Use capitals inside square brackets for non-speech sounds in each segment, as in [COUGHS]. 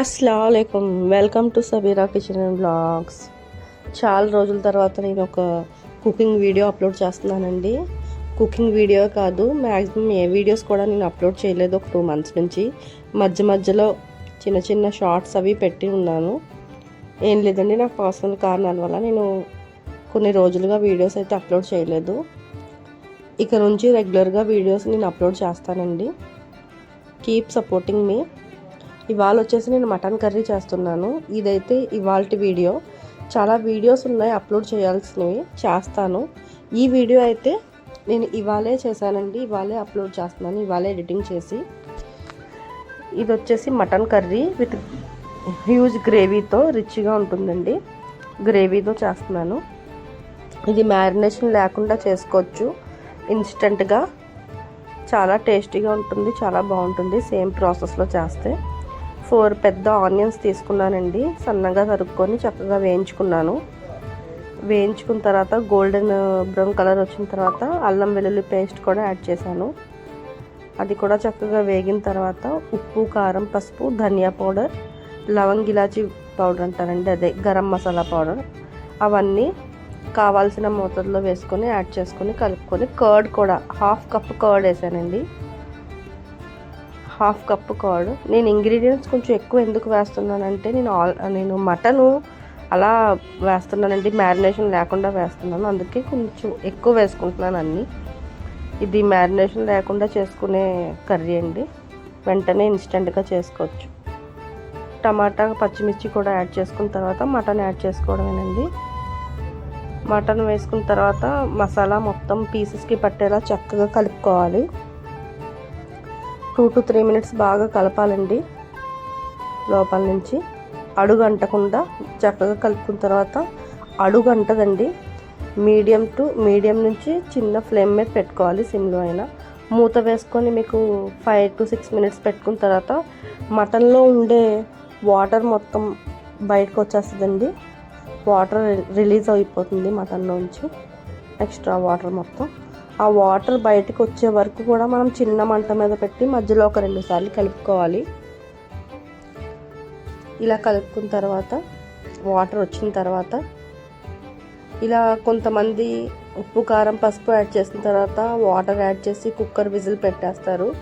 అస్సలం welcome to Sabeera kitchen and blogs చాలా రోజుల తర్వాత నేను ఒక కుకింగ్ వీడియో అప్లోడ్ చేస్తున్నానండి. కుకింగ్ వీడియో కాదు మ్యాక్సిమం ఏ వీడియోస్ కూడా నేను అప్లోడ్ చేయలేదు ఒక టూ మంత్స్ నుంచి. మధ్య మధ్యలో చిన్న చిన్న షార్ట్స్ అవి పెట్టి ఉన్నాను. ఏం లేదండి నాకు పర్సనల్ కారణాల వల్ల నేను కొన్ని రోజులుగా వీడియోస్ అయితే అప్లోడ్ చేయలేదు. ఇక నుంచి రెగ్యులర్గా వీడియోస్ నేను అప్లోడ్ చేస్తానండి. కీప్ సపోర్టింగ్ మీ ఇవాళ వచ్చేసి నేను మటన్ కర్రీ చేస్తున్నాను. ఇదైతే ఇవాళ వీడియో. చాలా వీడియోస్ ఉన్నాయి అప్లోడ్ చేయాల్సినవి చేస్తాను. ఈ వీడియో అయితే నేను ఇవాళే చేశానండి. ఇవాళే అప్లోడ్ చేస్తున్నాను ఇవాళే ఎడిటింగ్ చేసి. ఇది వచ్చేసి మటన్ కర్రీ విత్ హ్యూజ్ గ్రేవీతో రిచ్గా ఉంటుందండి. గ్రేవీతో చేస్తున్నాను. ఇది మ్యారినేషన్ లేకుండా చేసుకోవచ్చు. ఇన్స్టెంట్గా. చాలా టేస్టీగా ఉంటుంది చాలా బాగుంటుంది. సేమ్ ప్రాసెస్లో చేస్తే. ఫోర్ పెద్ద ఆనియన్స్ తీసుకున్నానండి. సన్నగా తరుక్కొని చక్కగా వేయించుకున్నాను. వేయించుకున్న తర్వాత గోల్డెన్ బ్రౌన్ కలర్ వచ్చిన తర్వాత అల్లం వెల్లుల్లి పేస్ట్ కూడా యాడ్ చేశాను. అది కూడా చక్కగా వేగిన తర్వాత ఉప్పు కారం పసుపు ధనియా పౌడర్ లవంగ్ ఇలాచి పౌడర్ అంటారండి అదే గరం మసాలా పౌడర్. అవన్నీ కావాల్సిన మోతాదులో వేసుకొని యాడ్ చేసుకొని కలుపుకొని కర్డ్ కూడా హాఫ్ కప్ కర్డ్ వేసానండి. హాఫ్ కప్ కర్డ్ నేను ఇంగ్రీడియంట్స్ కొంచెం ఎక్కువ ఎందుకు వేస్తున్నానంటే నేను ఆల్ నేను మటను అలా వేస్తున్నానండి మ్యారినేషన్ లేకుండా వేస్తున్నాను. అందుకే కొంచెం ఎక్కువ వేసుకుంటున్నాను అన్నీ. ఇది మ్యారినేషన్ లేకుండా చేసుకునే కర్రీ అండి. వెంటనే ఇన్స్టెంట్గా చేసుకోవచ్చు. టమాటా పచ్చిమిర్చి కూడా యాడ్ చేసుకున్న తర్వాత మటన్ యాడ్ చేసుకోవడమేనండి. మటన్ వేసుకున్న తర్వాత మసాలా మొత్తం పీసెస్కి పట్టేలా చక్కగా కలుపుకోవాలి. టూ టు త్రీ మినిట్స్ బాగా కలపాలండి. లోపల నుంచి అడుగు అంటకుండా చక్కగా కలుపుకున్న తర్వాత అడుగు అంటదండి. మీడియం టు మీడియం నుంచి చిన్న ఫ్లేమ్ మీద పెట్టుకోవాలి సిమ్లో అయినా. మూత వేసుకొని మీకు ఫైవ్ టు సిక్స్ మినిట్స్ పెట్టుకున్న తర్వాత మటన్లో ఉండే వాటర్ మొత్తం బయటకు వచ్చేస్తుందండి. వాటర్ రిలీజ్ అయిపోతుంది మటన్లోంచి. ఎక్స్ట్రా వాటర్ మొత్తం. ఆ వాటర్ బయటకు వచ్చే వరకు కూడా మనం చిన్న మంట మీద పెట్టి మధ్యలో ఒక రెండు సార్లు కలుపుకోవాలి. ఇలా కలుపుకున్న తర్వాత వాటర్ వచ్చిన తర్వాత ఇలా కొంతమంది ఉప్పు కారం పసుపు యాడ్ చేసిన తర్వాత వాటర్ యాడ్ చేసి కుక్కర్ విజిల్ పెట్టేస్తారు.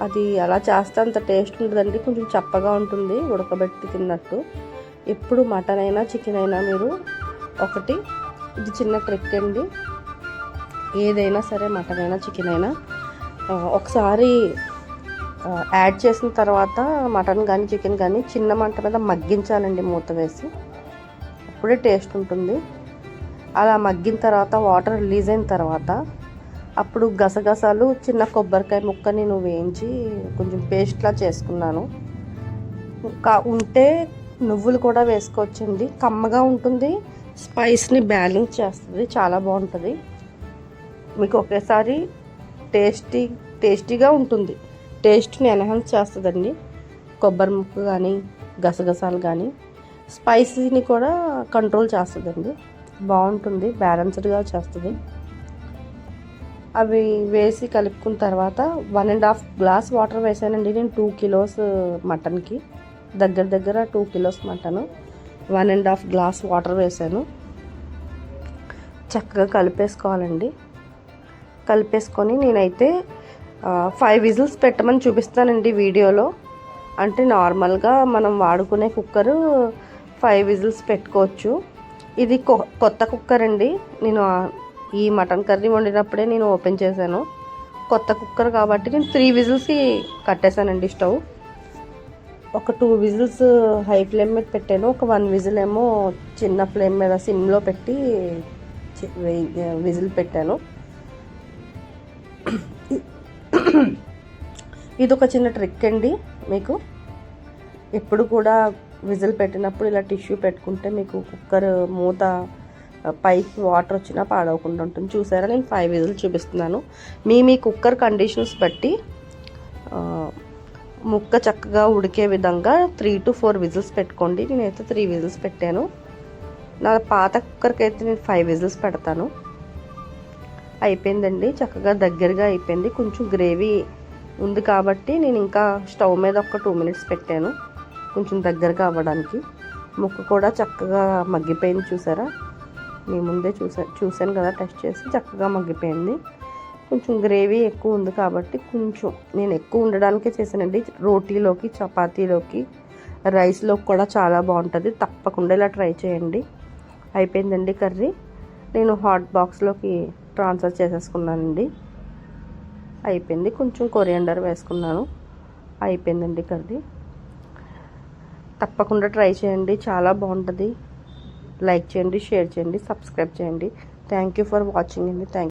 అది అలా చేస్తే అంత టేస్ట్ ఉంటుందండి కొంచెం చప్పగా ఉంటుంది ఉడకబెట్టి తిన్నట్టు. ఎప్పుడు మటన్ అయినా చికెన్ అయినా మీరు ఒకటి ఇది చిన్న ట్రిక్ అండి. ఏదైనా సరే మటన్ అయినా చికెన్ అయినా ఒకసారి యాడ్ చేసిన తర్వాత మటన్ కానీ చికెన్ కానీ చిన్న మంట మీద మగ్గించాలండి మూత వేసి. అప్పుడే టేస్ట్ ఉంటుంది. అలా మగ్గిన తర్వాత వాటర్ రిలీజ్ అయిన తర్వాత అప్పుడు గసగసాలు చిన్న కొబ్బరికాయ ముక్క నేను వేయించి కొంచెం పేస్ట్లా చేసుకున్నాను. కా ఉంటే నువ్వులు కూడా వేసుకోవచ్చండి. కమ్మగా ఉంటుంది. స్పైస్ని బ్యాలెన్స్ చేస్తుంది. చాలా బాగుంటుంది. మీకు ఒకేసారి టేస్టీ టేస్టీగా ఉంటుంది. టేస్ట్ని ఎన్హాన్స్ చేస్తుందండి. కొబ్బరి ముక్క కానీ గసగసాలు కానీ స్పైసీని కూడా కంట్రోల్ చేస్తుందండి. బాగుంటుంది బ్యాలెన్స్డ్గా చేస్తుంది. అవి వేసి కలుపుకున్న తర్వాత one and half glass water వేసానండి నేను టూ కిలోస్ మటన్కి. దగ్గర దగ్గర two kilos mutton one and half glass water వేసాను. చక్కగా కలిపేసుకోవాలండి. కలిపేసుకొని నేనైతే ఫైవ్ విజిల్స్ పెట్టమని చూపిస్తానండి వీడియోలో. అంటే నార్మల్గా మనం వాడుకునే కుక్కరు ఫైవ్ విజిల్స్ పెట్టుకోవచ్చు. ఇది కొత్త కుక్కర్ అండి నేను ఈ మటన్ కర్రీ వండినప్పుడే నేను ఓపెన్ చేశాను. కొత్త కుక్కర్ కాబట్టి నేను త్రీ విజిల్స్కి కట్టేశానండి స్టవ్. ఒక టూ విజిల్స్ హై ఫ్లేమ్ మీద పెట్టాను. ఒక వన్ విజిల్ ఏమో చిన్న ఫ్లేమ్ మీద సిమ్లో పెట్టి విజిల్ పెట్టాను. [COUGHS] ఇది ఒక చిన్న ట్రిక్ అండి మీకు. ఎప్పుడు కూడా విజిల్ పెట్టినప్పుడు ఇలా టిష్యూ పెట్టుకుంటే మీకు కుక్కర్ మూత పైకి వాటర్ వచ్చినా పాడవకుండా ఉంటుంది. చూసారా? నేను ఫైవ్ విజిల్ చూపిస్తున్నాను. మీ మీ కుక్కర్ కండిషన్స్ బట్టి ముక్క చక్కగా ఉడికే విధంగా త్రీ టు ఫోర్ విజిల్స్ పెట్టుకోండి. నేనైతే త్రీ విజిల్స్ పెట్టాను. నా పాత కుక్కర్కి అయితే నేను ఫైవ్ విజిల్స్ పెడతాను. అయిపోయిందండి. చక్కగా దగ్గరగా అయిపోయింది. కొంచెం గ్రేవీ ఉంది కాబట్టి నేను ఇంకా స్టవ్ మీద ఒక టూ మినిట్స్ పెట్టాను. కొంచెం దగ్గరగా అవ్వడానికి. ముక్క కూడా చక్కగా మగ్గిపోయింది చూసారా? మీ ముందే చూసా చూశాను కదా టెస్ట్ చేసి చక్కగా మగ్గిపోయింది. కొంచెం గ్రేవీ ఎక్కువ ఉంది కాబట్టి కొంచెం నేను ఎక్కువ ఉండడానికే చేశానండి. రోటీలోకి చపాతీలోకి రైస్లోకి కూడా చాలా బాగుంటుంది. తప్పకుండా ఇలా ట్రై చేయండి. అయిపోయిందండి కర్రీ. నేను హాట్ బాక్స్లోకి ట్రాన్స్ఫర్ చేసేసుకున్నానండి. అయిపోయింది. కొంచెం కొరియండర్ వేసుకున్నాను. అయిపోయిందండి కర్రీ. తప్పకుండా ట్రై చేయండి. చాలా బాగుంటుంది. లైక్ చేయండి షేర్ చేయండి సబ్స్క్రైబ్ చేయండి. థ్యాంక్ యూ ఫర్ వాచింగ్ అండి. థ్యాంక్